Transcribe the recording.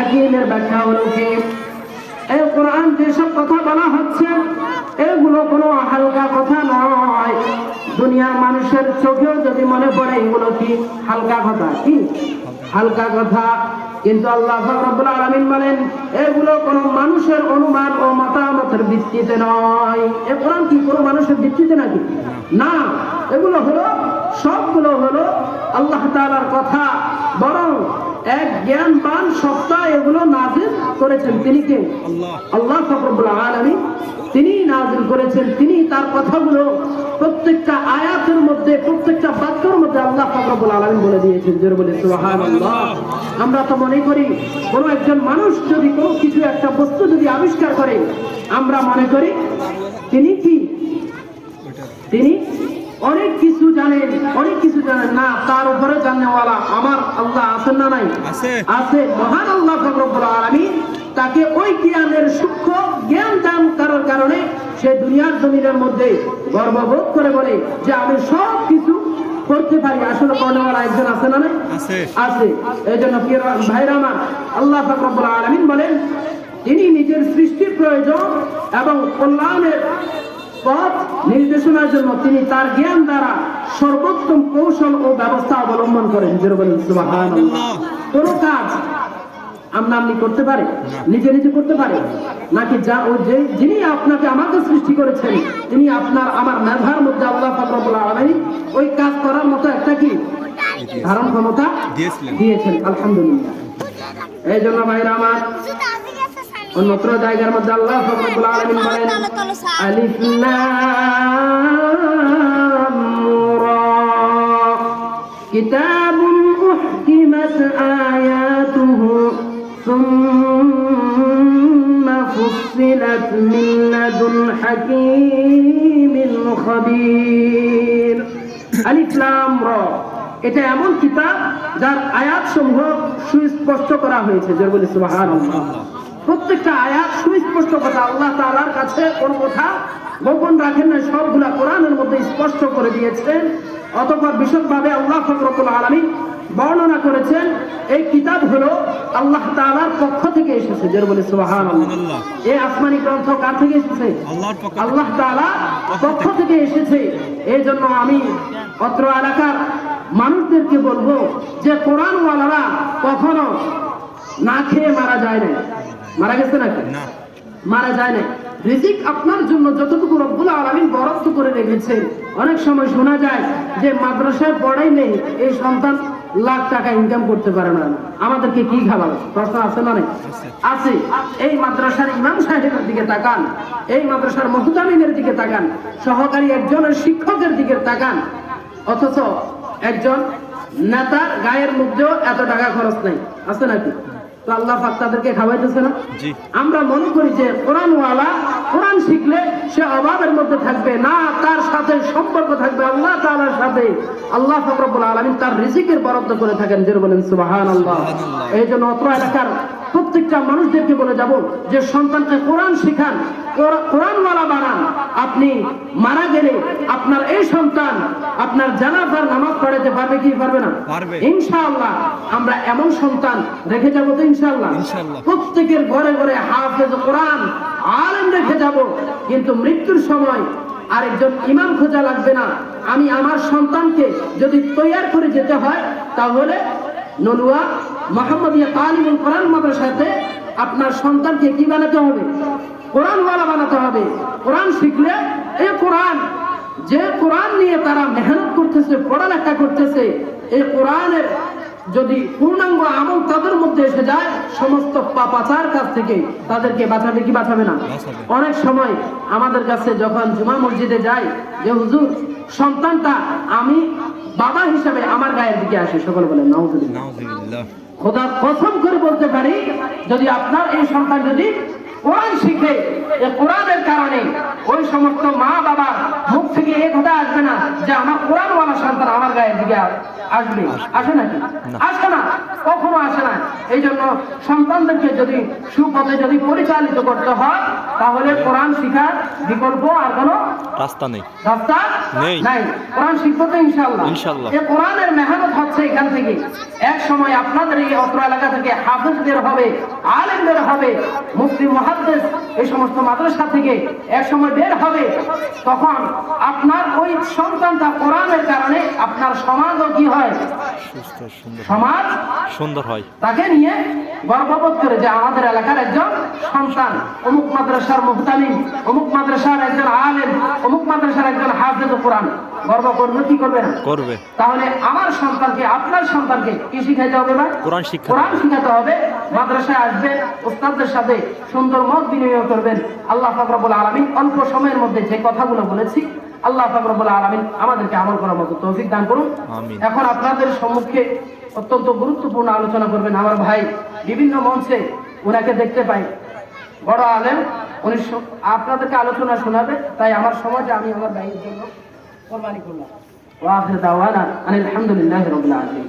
হাকিমের ব্যাখ্যা হলো কি? এই কোরআন যেসব কথা বলা হচ্ছে, এগুলো কোনো হালকা কথা নয়। দুনিয়ার মানুষের চোখেও যদি মনে পড়ে, এগুলো কি হালকা কথা? কি? হালকা কথা। কিন্তু আল্লাহ আলামিন বলেন, এগুলো কোনো মানুষের অনুমান ও মতামতের ভিত্তিতে নয়। এ কোরআন কি কোনো মানুষের ভিত্তিতে নাকি? না। এগুলো হলো, সবগুলো হলো আল্লাহ তাআলার কথা, বরং এক জ্ঞানবান সত্তা এগুলো নাজিল করেছেন। তিনি কে? আল্লাহ। ফকরবুল আলমী তিনি নাজিল করেছেন। তিনি তার কথাগুলো প্রত্যেকটা আয়াতের মধ্যে প্রত্যেকটা বাক্যের মধ্যে আল্লাহ ফকরবুল আলমী বলে দিয়েছেন। যে বলে আমরা তো মনে করি কোনো একজন মানুষ যদি কোনো কিছু একটা বস্তু যদি আবিষ্কার করে আমরা মনে করি তিনি কি? তিনি অনেক কিছু জানেন অনেক কিছু জানেন না তার উপরে জানেওয়ালা আমার আল্লাহ আছেন না নাই? আছে। মহান আল্লাহ আলমী তাকে ওই জ্ঞানের সূক্ষ্ম জ্ঞান দান করার কারণে সে দুনিয়ার জমিনের মধ্যে গর্ববোধ করে বলে যে আমি সব কিছু করতে পারি। আসলে কর্ণওয়ালা একজন আছে না নাই? আছে। এই জন্য প্রিয় ভাইরা আমার আল্লাহ ফকরবুল আলমিন বলেন তিনি নিজের সৃষ্টির প্রয়োজন এবং কল্যাণের পথ নির্দেশনার জন্য তিনি তার জ্ঞান দ্বারা সর্বোত্তম কৌশল ও ব্যবস্থা অবলম্বন করেন। কোনো কাজ আমরা আপনি করতে পারে নিজে নিজে করতে পারে নাকি যা ও যে যিনি আপনাকে আমাকে সৃষ্টি করেছেন তিনি আপনার আমার মেধার মধ্যে আল্লাহ ফাকরুল আলমী ওই কাজ করার মতো একটা কি ধারণ ক্ষমতা দিয়েছেন। আলহামদুলিল্লাহ। এই জন্য ভাইরা আমার অন্যত্র জায়গার মধ্যে আল্লাহ ফাকরুল আলমিন বলেন ألف لام را كتاب أحكمت آياته ثم فصلت من لدن حكيم خبير ألف لام را এটা এমন কিতাব যার আয়াত সমূহ সুস্পষ্ট করা হয়েছে যার বলে সুবহানাল্লাহ প্রত্যেকটা আয়াত সুস্পষ্ট কথা। আল্লাহ তালার কাছে কোন কথা গোপন রাখেন না সবগুলা কোরআনের মধ্যে স্পষ্ট করে দিয়েছেন। অতঃপর বিশদভাবে আল্লাহ ফকরবুল আলমী বর্ণনা করেছেন এই কিতাব হলো আল্লাহ তালার পক্ষ থেকে এসেছে। যার বলে সুবহানাল্লাহ। এই আসমানি গ্রন্থ কার থেকে এসেছে। আল্লাহ তাআলা পক্ষ থেকে। এসেছে। এই জন্য আমি অত্র এলাকার মানুষদেরকে বলব যে কোরআনওয়ালারা কখনো না খেয়ে মারা যায় না মারা গেছে নাকি? না। মারা যায় না রিজিক আপনার জন্য যতটুকু রব্বুল আলামিন বরাদ্দ করে রেখেছেন অনেক সময় শোনা যায় যে মাদ্রাসায় পড়াই নেই এই সন্তান লাখ টাকা ইনকাম করতে পারে না। আমাদেরকে কি খাবার প্রশ্ন আছে না আছে। এই মাদ্রাসার ইমাম সাহেবের দিকে তাকান এই মাদ্রাসার মহুদামিনের দিকে তাকান সহকারী একজনের শিক্ষকের দিকে তাকান। অথচ একজন নেতার গায়ের মধ্যেও এত টাকা খরচ নাই। আছে নাকি? তো আল্লাহ পাক তাদেরকে খাওয়াইতেছে না? জি। আমরা মনে করি যে কোরআনওয়ালা কোরআন শিখলে সে অভাবের মধ্যে থাকবে না তার সাথে সম্পর্ক থাকবে আল্লাহ তাআলার সাথে। আল্লাহ ফকরবুল আলমিন তার রিজিকের বরাদ্দ করে থাকেন যে বলেন সুবাহান আল্লাহ এই জন্য অত্র এলাকার প্রত্যেকটা মানুষদেরকে বলে যাব যে সন্তানকে কোরআন শিখান কোরআ- কোরআনওয়ালা বানান। আপনি মারা গেলে আপনার এই সন্তান আপনার জানাজার নামাজ পড়াতে পারবে কি পারবে না? ইনশাআল্লাহ আমরা এমন সন্তান রেখে যাব তো ইনশাআল্লাহ। ইনশাআল্লাহ। প্রত্যেকের ঘরে ঘরে হাফেজ কোরআন আলেম রেখে যাব। কিন্তু মৃত্যুর সময় আরেকজন ইমাম খোঁজা লাগবে না। আমি আমার সন্তানকে যদি তৈয়ার করে যেতে হয় তাহলে নলুয়া মোহাম্মদিয়া তালিমুল কোরআন মাদ্রাসাতে আপনার সন্তানকে কি বানাতে হবে? কোরআনওয়ালা বানাতে হবে। কোরআন শিখলে এই কোরআন যে কোরআন নিয়ে তারা মেহনত করতেছে পড়ালেখা করতেছে এই কোরআনের যদি পূর্ণাঙ্গ আমল তাদের মধ্যে এসে যায় সমস্ত পাপাচার কাছ থেকে তাদেরকে বাঁচাবে কি বাঁচাবে না? অনেক সময় আমাদের কাছে যখন জুমা মসজিদে যাই যে হুজুর সন্তানটা আমি বাবা হিসাবে আমার গায়ের দিকে আসে সকল বলে নাউজুবিল্লাহ। খোদা কসম করে বলতে পারি যদি আপনার এই সন্তান যদি কোরআন শিখে এই কোরআনের কারণে ওই সমস্ত মা বাবা মুখ থেকে এ কথা আসবে না যে আমার কোরআনওয়ালা সন্তান আমার গায়ের দিকে আসবে। আসে নাকি? আসবে না? কখনো আসে না। এই জন্য সন্তানদেরকে যদি সুপথে যদি পরিচালিত করতে হয় তাহলে কোরআন শিখার বিকল্প আর কোনো রাস্তা নেই। রাস্তা নেই। নাই। কোরআন শিখব তো ইনশাল্লাহ ইনশাআল্লাহ। এই কোরআনের মেহনত হচ্ছে এখান থেকে। এক সময় আপনাদের এই অত্র এলাকা থেকে হাফিজদের হবে আলেমদের হবে মুফতি মুহাদ্দিস এই সমস্ত মাদ্রাসা থেকে এক সময় বের হবে। তখন আপনার ওই সন্তানটা কোরআনের কারণে আপনার সমাজও কি হয়? সুস্থ সুন্দর। সমাজ সুন্দর হয়। তাকে নিয়ে গর্ববোধ করে যে আমাদের এলাকার একজন সন্তান অমুক মাদ্রাসার মুহতামিম অমুক মাদ্রাসার একজন আলেম অমুক মাদ্রাসার একজন হাফেজ কোরআন। গর্ব করবে কি করবে না? করবে। তাহলে আমার সন্তানকে আপনার সন্তানকে কি শিখাইতে হবে ভাই? কোরআন শিক্ষা কোরআন শিখাতে হবে। মাদ্রাসায় আসবেন উস্তাদদের সাথে সুন্দর মত বিনিময় করবেন। আল্লাহ ফাকরাবুল আলমিন অল্প সময়ের মধ্যে যে কথাগুলো বলেছি আল্লাহ ফাকরাবুল আলমিন আমাদেরকে আমল করার মতো তৌফিক দান করুন। এখন আপনাদের সম্মুখে অত্যন্ত গুরুত্বপূর্ণ আলোচনা করবেন আমার ভাই বিভিন্ন মঞ্চে ওনাকে দেখতে পাই। বড় আলেম, উনি আপনাদেরকে আলোচনা শোনাবে, তাই আমার সমাজে আমি আমার ভাইয়ের জন্য কোরবানি করলাম। ওয়াখির দাওয়ানা আনিল হামদুলিল্লাহি রাব্বিল আলামিন।